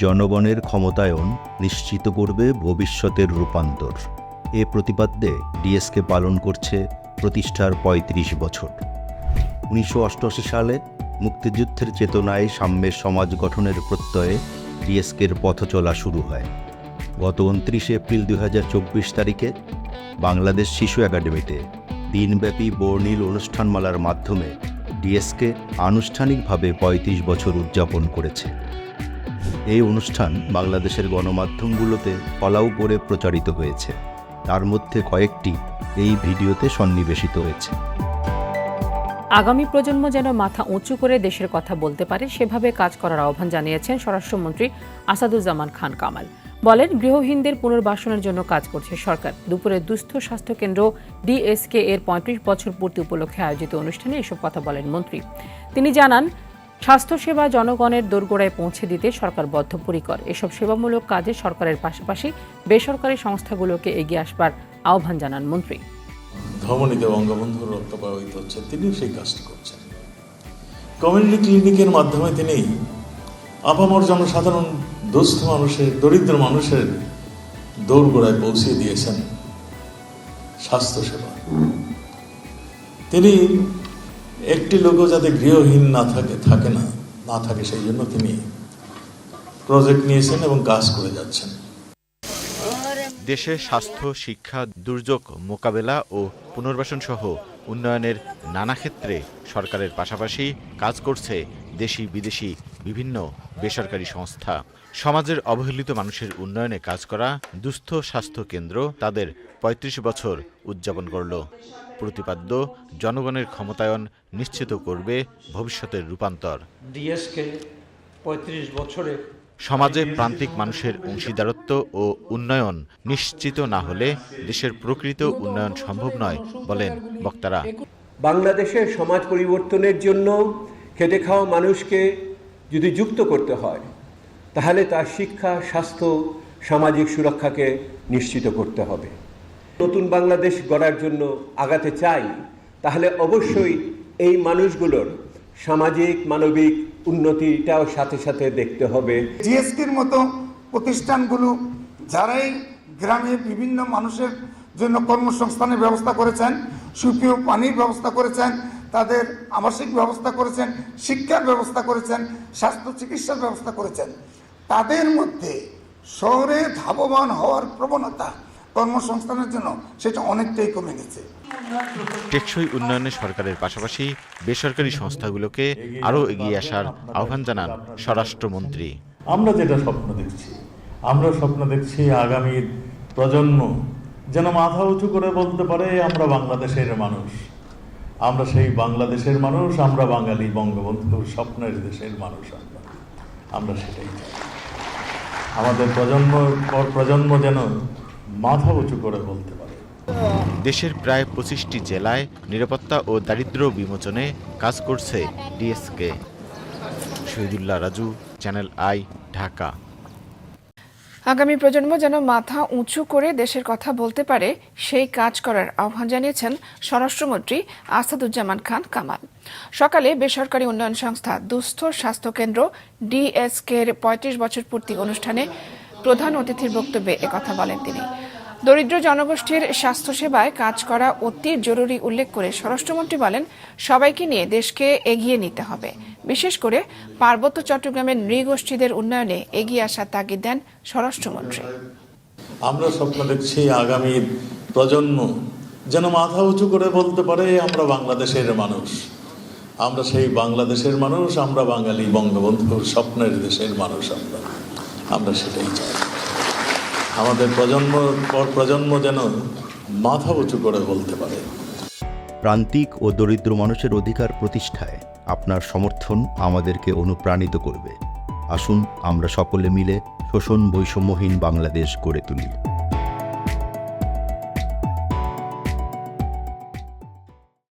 জনগণের ক্ষমতায়ন নিশ্চিত করবে ভবিষ্যতের রূপান্তর। এ প্রতিপাদ্যে ডিএসকে পালন করছে প্রতিষ্ঠার ৩৫ বছর। উনিশশো অষ্টআশি সালে মুক্তিযুদ্ধের চেতনায় সাম্যের সমাজ গঠনের প্রত্যয়ে ডিএসকের পথ চলা শুরু হয়। গত উনত্রিশে এপ্রিল দু হাজার চব্বিশ তারিখে বাংলাদেশ শিশু একাডেমিতে দিনব্যাপী বর্ণিল অনুষ্ঠানমালার মাধ্যমে ডিএসকে আনুষ্ঠানিকভাবে ৩৫ বছর উদযাপন করেছে। এই অনুষ্ঠান বাংলাদেশের গণমাধ্যমগুলোতে ফলাও করে প্রচারিত হয়েছে। তার মধ্যে কয়েকটি এই ভিডিওতে সন্নিবেশিত হয়েছে। আগামী প্রজন্ম যেন মাথা উঁচু করে দেশের কথা বলতে পারে, সেভাবে কাজ করার আহ্বান জানিয়েছেন স্বরাষ্ট্রমন্ত্রী আসাদুজ্জামান খান কামাল। বলেন, গৃহহীনদের পুনর্বাসনের জন্য কাজ করছে সরকার। দুপুরে দুস্থ স্বাস্থ্য কেন্দ্র ডিএসকে এর পঁয়ত্রিশ বছর পূর্তি উপলক্ষে আয়োজিত অনুষ্ঠানে এসব কথা বলেন মন্ত্রী। তিনি জানান স্বাস্থ্যসেবা জনগণের দোরগোড়ায় পৌঁছে দিতে সরকার বদ্ধপরিকর। এসব সেবামূলক কাজে সরকারের পাশাপাশি বেসরকারি সংস্থাগুলোকে এগিয়ে আসবার আহ্বান জানান মন্ত্রী। ধমনীতে বঙ্গবন্ধুর রক্ত প্রবাহিত হচ্ছে, তিনিও সেই কাজটি করছেন। কমিউনিটি ক্লিনিকের মাধ্যমে তিনি আপামর জনসাধারণ, দুস্থ মানুষের, দরিদ্র মানুষের দৌড়গোড়ায় পৌঁছে দিয়েছেন স্বাস্থ্যসেবা। তিনি একটি লোকও যাতে গৃহহীন না থাকে থাকে না না থাকে, সেই জন্য তিনি প্রজেক্ট নিয়েছেন এবং কাজ করে যাচ্ছেন। দেশে স্বাস্থ্য, শিক্ষা, দুর্যোগ, মোকাবেলা ও পুনর্বাসন সহ উন্নয়নের নানা ক্ষেত্রে সরকারের পাশাপাশি কাজ করছে দেশি বিদেশি বিভিন্ন বেসরকারি সংস্থা। সমাজের অবহেলিত মানুষের উন্নয়নে কাজ করা দুস্থ স্বাস্থ্য কেন্দ্র তাদের ৩৫ বছর উদযাপন করল। প্রতিপাদ্য জনগণের ক্ষমতায়ন নিশ্চিত করবে ভবিষ্যতের রূপান্তর। ডিএসকে পঁয়ত্রিশ বছরে সমাজে প্রান্তিক মানুষের অংশীদারত্ব ও উন্নয়ন নিশ্চিত না হলে দেশের প্রকৃত উন্নয়ন সম্ভব নয় বলেন বক্তারা। বাংলাদেশের সমাজ পরিবর্তনের জন্য খেটে খাওয়া মানুষকে যদি যুক্ত করতে হয়, তাহলে তার শিক্ষা, স্বাস্থ্য, সামাজিক সুরক্ষাকে নিশ্চিত করতে হবে। নতুন বাংলাদেশ গড়ার জন্য আগাতে চাই, তাহলে অবশ্যই এই মানুষগুলোর সামাজিক, মানবিক উন্নতিটাও সাথে সাথে দেখতে হবে। জিএসটির মতো প্রতিষ্ঠানগুলো যারাই গ্রামে বিভিন্ন মানুষের জন্য কর্মসংস্থানের ব্যবস্থা করেছেন, সুপেয় পানির ব্যবস্থা করেছেন তাদের আবাসিক ব্যবস্থা করেছেন শিক্ষার ব্যবস্থা করেছেন স্বাস্থ্য চিকিৎসার ব্যবস্থা করেছেন। তাদের মধ্যে শহরে ধাবমান হওয়ার প্রবণতা কর্মসংস্থানের জন্য সেটা অনেকটাই কমে গেছে। টেকসই উন্নয়নে সরকারের পাশাপাশি বেসরকারি সংস্থাগুলোকে আরও এগিয়ে আসার আহ্বান জানান স্বরাষ্ট্রমন্ত্রী। আমরা যেটা স্বপ্ন দেখছি আমরা স্বপ্ন দেখছি আগামী প্রজন্ম যেন মাথা উঁচু করে বলতে পারে আমরা বাংলাদেশের মানুষ। আমরা সেই বাংলাদেশের মানুষ, আমরা বাঙালি বঙ্গবন্ধুর স্বপ্নের দেশের মানুষ আমরা। আমরা সেটাই চাই। আমাদের প্রজন্ম পর প্রজন্ম যেন মাথা উঁচু করে বলতে পারে। দেশের প্রায় পঁচিশটি জেলায় নিরাপত্তা ও দারিদ্র্য বিমোচনে কাজ করছে DSK. Shahidullah Raju, channel I, Dhaka. আগামী প্রজন্ম যেন মাথা উঁচু করে দেশের কথা বলতে পারে, সেই কাজ করার আহ্বান জানিয়েছেন স্বরাষ্ট্রমন্ত্রী আসাদুজ্জামান খান কামাল। সকালে বেসরকারি উন্নয়ন সংস্থা দুস্থ স্বাস্থ্য কেন্দ্র ডিএসকে এর পঁয়ত্রিশ বছর পূর্তি অনুষ্ঠানে প্রধান অতিথির বক্তব্যে একথা বলেন তিনি। দরিদ্র জনগোষ্ঠীর স্বাস্থ্যসেবায় কাজ করা অতি জরুরি উল্লেখ করে স্বরাষ্ট্রমন্ত্রী বলেন, সবাইকে নিয়ে দেশকে এগিয়ে নিতে হবে। বিশেষ করে পার্বত্য চট্টগ্রামের নৃগোষ্ঠীদের উন্নয়নে এগিয়ে আসার তাগিদ দেন স্বরাষ্ট্রমন্ত্রী। আমরা স্বপ্ন দেখছি আগামী প্রজন্ম যেন মাথা উঁচু করে বলতে পারে, আমরা বাংলাদেশের মানুষ। আমরা সেই বাংলাদেশের মানুষ, আমরা বাঙালি বঙ্গবন্ধুর স্বপ্নের দেশের মানুষ আমরা। আমরা সেটাই চাই। আমাদের প্রজন্ম পর প্রজন্ম যেন মাথা উঁচু করে বলতে পারে। প্রান্তিক ও দরিদ্র মানুষের অধিকার প্রতিষ্ঠায় আপনার সমর্থন আমাদেরকে অনুপ্রাণিত করবে। আসুন আমরা সকলে মিলে শোষণ বৈষম্যহীন বাংলাদেশ গড়ে তুলি।